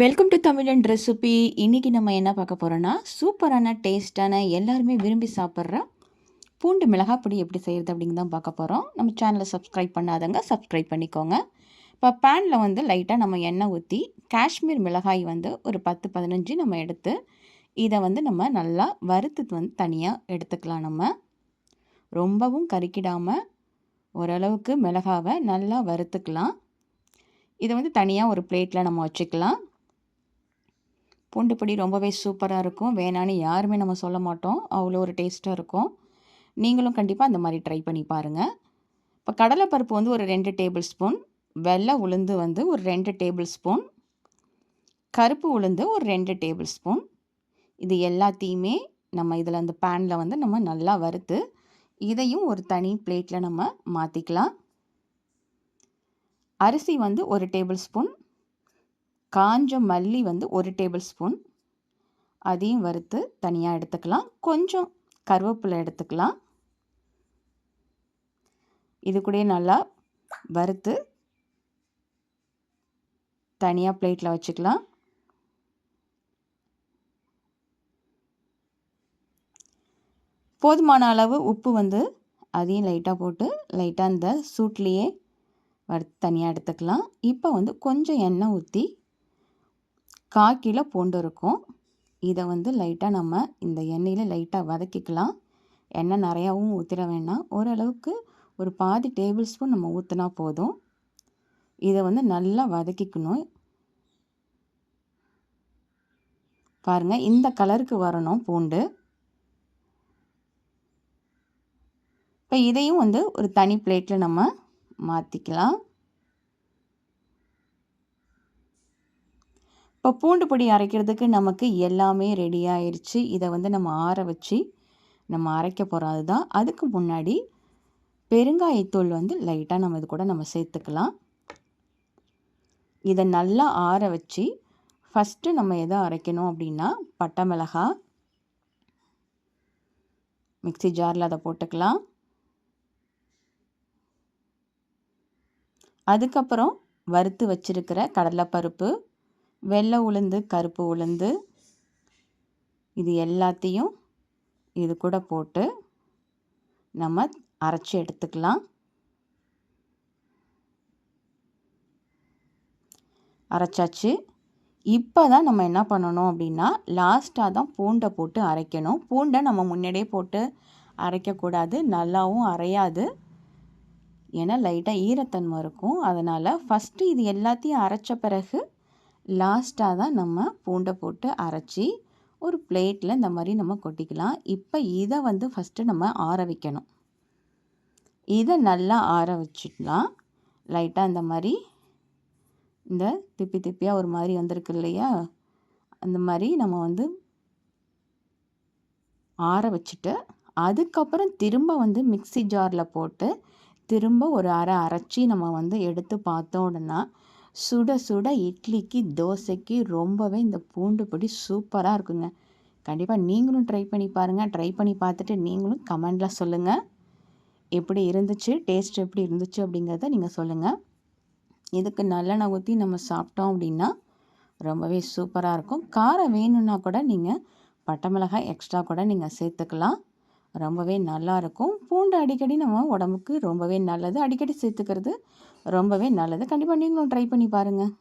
Welcome to தமிழன் recipe இன்றைக்கி நம்ம என்ன பார்க்க போகிறோன்னா சூப்பரான டேஸ்ட்டான எல்லாருமே விரும்பி சாப்பிட்ற பூண்டு மிளகாய் பொடி எப்படி செய்கிறது அப்படிங்க தான் பார்க்க போகிறோம் நம்ம சேனலை சப்ஸ்கிரைப் பண்ணாதங்க சப்ஸ்கிரைப் பண்ணிக்கோங்க. இப்போ பேனில் வந்து லைட்டாக நம்ம எண்ணெய் ஊற்றி காஷ்மீர் மிளகாய் வந்து ஒரு பத்து பதினஞ்சு நம்ம எடுத்து இதை வந்து நம்ம நல்லா வறுத்து வந்து தனியாக எடுத்துக்கலாம் நம்ம. ரொம்பவும் கருக்கிடாமல் ஓரளவுக்கு மிளகாவை நல்லா வறுத்துக்கலாம். இதை வந்து தனியாக ஒரு பிளேட்டில் நம்ம வச்சுக்கலாம். பூண்டு பொடி ரொம்பவே சூப்பராக இருக்கும். வேணான்னு யாருமே நம்ம சொல்ல மாட்டோம். அவ்வளோ ஒரு டேஸ்ட்டாக இருக்கும். நீங்களும் கண்டிப்பாக அந்த மாதிரி ட்ரை பண்ணி பாருங்கள் இப்போ கடலைப்பருப்பு வந்து ஒரு ரெண்டு டேபிள் ஸ்பூன் வெள்ளை உளுந்து வந்து ஒரு ரெண்டு டேபிள் ஸ்பூன் கருப்பு உளுந்து ஒரு ரெண்டு டேபிள் ஸ்பூன். இது எல்லாத்தையுமே நம்ம இதில் அந்த பேனில் வந்து நம்ம நல்லா வறுத்து இதையும் ஒரு தனி பிளேட்டில் நம்ம மாற்றிக்கலாம் அரிசி வந்து ஒரு டேபிள் ஸ்பூன் காஞ்ச மல்லி வந்து ஒரு டேபிள் ஸ்பூன். அதையும் வறுத்து தனியாக எடுத்துக்கலாம். கொஞ்சம் கருவேப்பிலை எடுத்துக்கலாம். இது கூட நல்லா வறுத்து தனியாக பிளேட்டில் வச்சுக்கலாம். போதுமான அளவு உப்பு வந்து அதையும் லைட்டாக போட்டு லைட்டாக அந்த சூட்லேயே வறுத்து தனியாக எடுத்துக்கலாம். இப்போ வந்து கொஞ்சம் எண்ணெய் ஊற்றி கால் கிலோ பூண்டு இருக்கும். இதை வந்து லைட்டாக நம்ம இந்த எண்ணெயில் லைட்டாக வதக்கிக்கலாம். எண்ணெய் நிறையாவும் ஊற்றிட வேண்டாம். ஓரளவுக்கு ஒரு பாதி டேபிள் ஸ்பூன் நம்ம ஊற்றினா போதும். இதை வந்து நல்லா வதக்கிக்கணும். பாருங்கள் இந்த கலருக்கு வரணும் பூண்டு. இப்போ இதையும் வந்து ஒரு தனி பிளேட்டில் நம்ம மாற்றிக்கலாம் இப்போ பூண்டு பொடி அரைக்கிறதுக்கு நமக்கு எல்லாமே ரெடி ஆயிடுச்சு இதை வந்து நம்ம ஆற வச்சு நம்ம அரைக்க போகிறோம் அதுதான் அதுக்கு முன்னாடி பெருங்காயத்தூள் வந்து லைட்டாக நம்ம இது கூட நம்ம சேர்த்துக்கலாம். இதை நல்லா ஆற வச்சு ஃபஸ்ட்டு நம்ம எதை அரைக்கணும் அப்படின்னா பட்டை மிளகா மிக்சி ஜாரில் அதை போட்டுக்கலாம். அதுக்கப்புறம் வறுத்து வச்சுருக்கிற கடலைப்பருப்பு வெள்ளை உளுந்து கருப்பு உளுந்து இது எல்லாத்தையும் இது கூட போட்டு நம்ம அரைச்சி எடுத்துக்கலாம். அரைச்சாச்சு. இப்போ தான் நம்ம என்ன பண்ணணும் அப்படின்னா லாஸ்ட்டாக தான் பூண்டை போட்டு அரைக்கணும். பூண்டை நம்ம முன்னாடியே போட்டு அரைக்கக்கூடாது நல்லாவும் அரையாது. ஏன்னா லைட்டாக ஈரத்தன்மை இருக்கும். அதனால் ஃபஸ்ட்டு இது எல்லாத்தையும் அரைச்ச பிறகு லாஸ்ட்டாக தான் நம்ம பூண்டை போட்டு அரைச்சி ஒரு பிளேட்டில் இந்த மாதிரி நம்ம கொட்டிக்கலாம். இப்போ இதை வந்து ஃபஸ்ட்டு நம்ம ஆற வைக்கணும். இதை நல்லா ஆற வச்சிடலாம் லைட்டாக இந்த மாதிரி இந்த திப்பி திப்பியாக ஒரு மாதிரி வந்திருக்கு இல்லையா? அந்த மாதிரி நம்ம வந்து ஆற வச்சுட்டு அதுக்கப்புறம் திரும்ப வந்து மிக்சி ஜாரில் போட்டு திரும்ப ஒரு அரை அரைச்சி நம்ம வந்து எடுத்து பார்த்தோன்னா சுட சுட இட்லிக்கு தோசைக்கு ரொம்பவே இந்த பூண்டு பொடி சூப்பராக இருக்குங்க. கண்டிப்பாக நீங்களும் ட்ரை பண்ணி பாருங்கள் ட்ரை பண்ணி பார்த்துட்டு நீங்களும் கமெண்டில் சொல்லுங்கள் எப்படி இருந்துச்சு? டேஸ்ட் எப்படி இருந்துச்சு அப்படிங்கிறத நீங்கள் சொல்லுங்கள் இதுக்கு நல்லெண்ணெய் ஊற்றி நம்ம சாப்பிட்டோம் அப்படின்னா ரொம்பவே சூப்பராக இருக்கும். காரம் வேணும்னா கூட நீங்கள் பட்டை மிளகாய் எக்ஸ்ட்ரா கூட நீங்கள் சேர்த்துக்கலாம். ரொம்பவே நல்லாயிருக்கும் பூண்டு அடிக்கடி நம்ம உடம்புக்கு ரொம்பவே நல்லது. அடிக்கடி சேர்த்துக்கிறது ரொம்பவே நல்லது. கண்டிப்பாக நீங்களும் ட்ரை பண்ணி பாருங்கள்